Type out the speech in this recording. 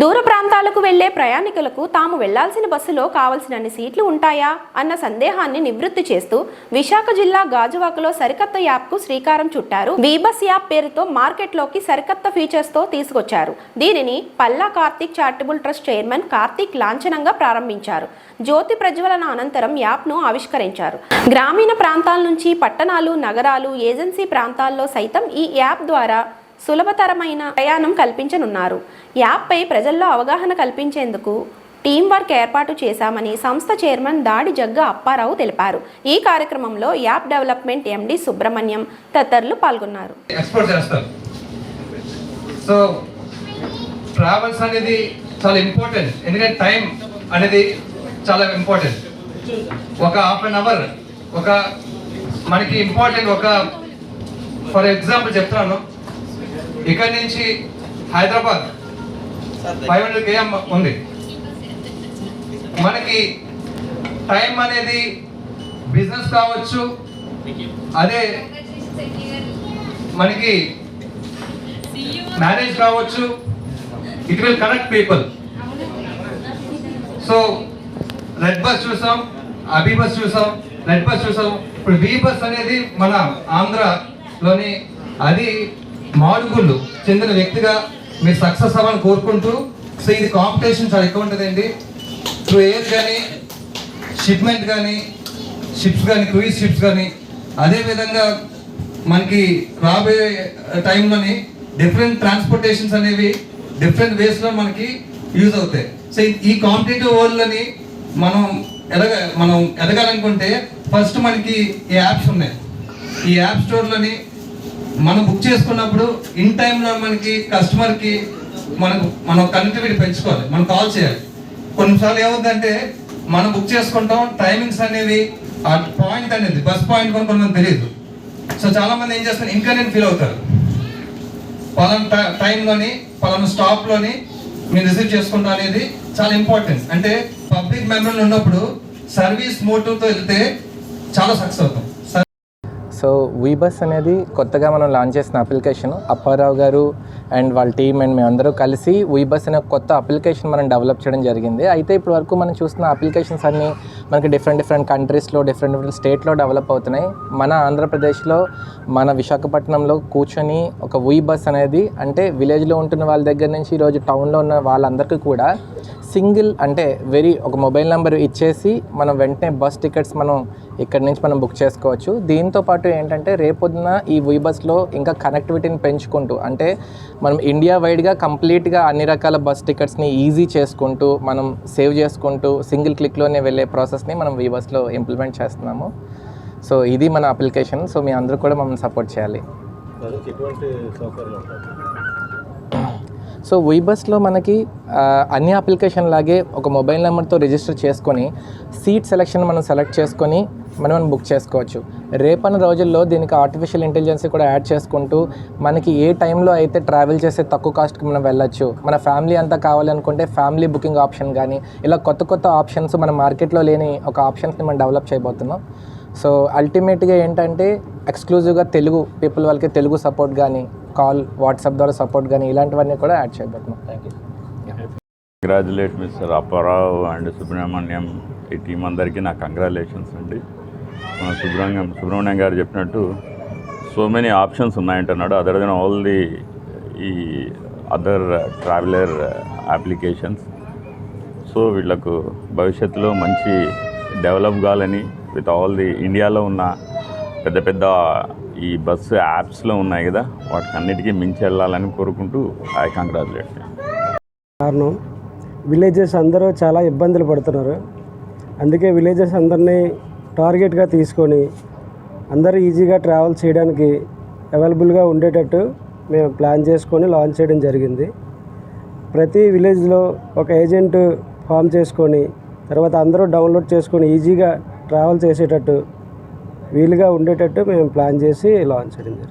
దూర ప్రాంతాలకు వెళ్ళే ప్రయాణికులకు తాము వెళ్ళాల్సిన బస్సులో కావలసినన్ని సీట్లు ఉంటాయా అన్న సందేహాన్ని నివృత్తి చేస్తూ విశాఖ జిల్లా గాజువాకలో సరికొత్త యాప్కు శ్రీకారం చుట్టారు. వీబస్ యాప్ పేరుతో మార్కెట్లోకి సరికొత్త ఫీచర్స్తో తీసుకొచ్చారు. దీనిని Palla Karthik charitable trust chairman Karthik లాంఛనంగా ప్రారంభించారు. జ్యోతి ప్రజ్వలన అనంతరం యాప్ను ఆవిష్కరించారు. గ్రామీణ ప్రాంతాల నుంచి పట్టణాలు నగరాలు ఏజెన్సీ ప్రాంతాల్లో సైతం ఈ యాప్ ద్వారా సులభతరమైన ప్రయాణం కల్పించనున్నారు. యాప్పై ప్రజల్లో అవగాహన కల్పించేందుకు టీం వర్క్ ఏర్పాటు చేశామని సంస్థ చైర్మన్ దాడి జగ్గ అప్పారావు తెలిపారు. ఈ కార్యక్రమంలో యాప్ డెవలప్మెంట్ ఎండి సుబ్రహ్మణ్యం తదితరులు పాల్గొన్నారు. సో ట్రావెల్స్ అనేది చాలా ఇంపార్టెంట్ ఎందుకంటే టైం అనేది చాలా ఇంపార్టెంట్ ఒక హాఫ్ అన్ అవర్ ఒక మనకి ఇంపార్టెంట్ ఒక ఫర్ ఎగ్జాంపుల్ చెప్తున్నాను. ఇక్కడి నుంచి హైదరాబాద్ ఫైవ్ హండ్రెడ్ కేఎం ఉంది. మనకి టైం అనేది బిజినెస్ కావచ్చు. అదే మనకి మ్యారేజ్ కావచ్చు. It will connect people. So redBus చూసాం అబీ బస్ చూసాం రెడ్ బస్ చూసాం. ఇప్పుడు బీ బస్ అనేది మన ఆంధ్రలోని అది మాడుగుళ్ళు చెందిన వ్యక్తిగా మీరు సక్సెస్ అవ్వాలని కోరుకుంటూ సో ఇది కాంపిటీషన్ చాలా ఎక్కువ ఉంటుందండి. త్రూ ఎయిర్ కానీ షిప్మెంట్ కానీ షిప్స్ కానీ క్రూయిజ్ షిప్స్ కానీ అదేవిధంగా మనకి రాబోయే టైంలోని డిఫరెంట్ ట్రాన్స్పోర్టేషన్స్ అనేవి డిఫరెంట్ వేస్లో మనకి యూజ్ అవుతాయి. సో ఈ కాంపిటేటివ్ వరల్డ్లోని మనం ఎదగ మనం ఎదగాలనుకుంటే ఫస్ట్ మనకి ఈ యాప్స్ ఉన్నాయి. ఈ యాప్ స్టోర్లోని మనం బుక్ చేసుకున్నప్పుడు ఇన్ టైంలో మనకి కస్టమర్కి మనకు మనం కనెక్టివిటీ పెంచుకోవాలి. మనం కాల్ చేయాలి. కొన్నిసార్లు ఏమవుతుందంటే మనం బుక్ చేసుకుంటాం టైమింగ్స్ అనేవి ఆ పాయింట్ అనేది బస్ పాయింట్ కొనుక్కొని కొంతమంది తెలియదు. సో చాలా మంది ఏం చేస్తారు? ఇన్కన్వీనియంట్ ఫీల్ అవుతారు. పలానా టైంలోని పలానా స్టాప్లోని మీరు రిసీవ్ చేసుకుంటాం అనేది చాలా ఇంపార్టెంట్ అంటే పబ్లిక్ మెంబర్లు ఉన్నప్పుడు సర్వీస్ మోటివ్తో వెళ్తే చాలా సక్సెస్ అవుతాం. సో వీబస్ అనేది కొత్తగా మనం లాంచ్ చేసిన అప్లికేషన్ అప్పారావు గారు అండ్ వాళ్ళ టీం అండ్ మేమందరూ కలిసి వీబస్ అనే కొత్త అప్లికేషన్ మనం డెవలప్ చేయడం జరిగింది. అయితే ఇప్పటి వరకు మనం చూస్తున్న అప్లికేషన్స్ అన్నీ మనకి డిఫరెంట్ డిఫరెంట్ కంట్రీస్లో డిఫరెంట్ డిఫరెంట్ స్టేట్లో డెవలప్ అవుతున్నాయి. మన ఆంధ్రప్రదేశ్లో మన విశాఖపట్నంలో కూర్చొని ఒక వీ బస్ అనేది అంటే విలేజ్లో ఉంటున్న వాళ్ళ దగ్గర నుంచి ఈరోజు టౌన్లో ఉన్న వాళ్ళందరికీ కూడా సింగిల్ అంటే వెరీ ఒక మొబైల్ నెంబర్ ఇచ్చేసి మనం వెంటనే బస్ టికెట్స్ మనం ఇక్కడ నుంచి మనం బుక్ చేసుకోవచ్చు. దీంతో పాటు ఏంటంటే రేపొద్దున ఈ వీ బస్లో ఇంకా కనెక్టివిటీని పెంచుకుంటూ అంటే మనం ఇండియా వైడ్గా కంప్లీట్గా అన్ని రకాల బస్ టికెట్స్ని ఈజీ చేసుకుంటూ మనం సేవ్ చేసుకుంటూ సింగిల్ క్లిక్లోనే వెళ్ళే ప్రాసెస్ని మనం వీ బస్లో ఇంప్లిమెంట్ చేస్తున్నాము. సో ఇది మన అప్లికేషన్. సో మీ అందరూ కూడా మమ్మల్ని సపోర్ట్ చేయాలి. సో బస్లో మనకి అన్ని అప్లికేషన్ లాగే ఒక మొబైల్ నెంబర్తో రిజిస్టర్ చేసుకొని సీట్ సెలెక్షన్ మనం సెలెక్ట్ చేసుకొని మనం మనం బుక్ చేసుకోవచ్చు. రేపన్న రోజుల్లో దీనికి ఆర్టిఫిషియల్ ఇంటెలిజెన్స్ కూడా యాడ్ చేసుకుంటూ మనకి ఏ టైంలో అయితే ట్రావెల్ చేసే తక్కువ కాస్ట్కి మనం వెళ్ళొచ్చు మన ఫ్యామిలీ అంతా కావాలనుకుంటే ఫ్యామిలీ బుకింగ్ ఆప్షన్ కానీ ఇలా కొత్త కొత్త ఆప్షన్స్ మన మార్కెట్లో లేని ఒక ఆప్షన్స్ని మనం డెవలప్ చేయబోతున్నాం. సో అల్టిమేట్గా ఏంటంటే ఎక్స్క్లూజివ్గా తెలుగు పీపుల్ వాళ్ళకి తెలుగు సపోర్ట్ కానీ కాల్ వాట్సాప్ ద్వారా సపోర్ట్ కానీ ఇలాంటివన్నీ కూడా యాడ్ చేయబోతున్నాం thank you congratulate mister Apparao and Subrahmanyam ఈ టీం అందరికీ నా కంగ్రాచులేషన్స్ అండి. మన సుబ్రహ్మణ్యం సుబ్రహ్మణ్యం గారు చెప్పినట్టు సో మెనీ ఆప్షన్స్ ఉన్నాయంటున్నాడు. అదర్ దెన్ ఆల్ ది ఈ అదర్ ట్రావెలర్ అప్లికేషన్స్ సో వీళ్ళకు భవిష్యత్తులో మంచి డెవలప్ కావాలని విత్ ఆల్ ది ఇండియాలో ఉన్న పెద్ద పెద్ద ఈ బస్సు యాప్స్లో ఉన్నాయి కదా వాటికి అన్నిటికీ మించి వెళ్ళాలని కోరుకుంటూ ఐ కంగ్రాచులేట్ కారణం విలేజెస్ అందరూ చాలా ఇబ్బందులు పడుతున్నారు. అందుకే విలేజెస్ అందరినీ టార్గెట్గా తీసుకొని అందరూ ఈజీగా ట్రావెల్ చేయడానికి అవైలబుల్గా ఉండేటట్టు మేము ప్లాన్ చేసుకొని లాంచ్ చేయడం జరిగింది. ప్రతి విలేజ్లో ఒక ఏజెంట్ ఫామ్ చేసుకొని తర్వాత అందరూ డౌన్లోడ్ చేసుకొని ఈజీగా ట్రావెల్ చేసేటట్టు వీలుగా ఉండేటట్టు మేము ప్లాన్ చేసి లాంచ్ చేయడం జరిగింది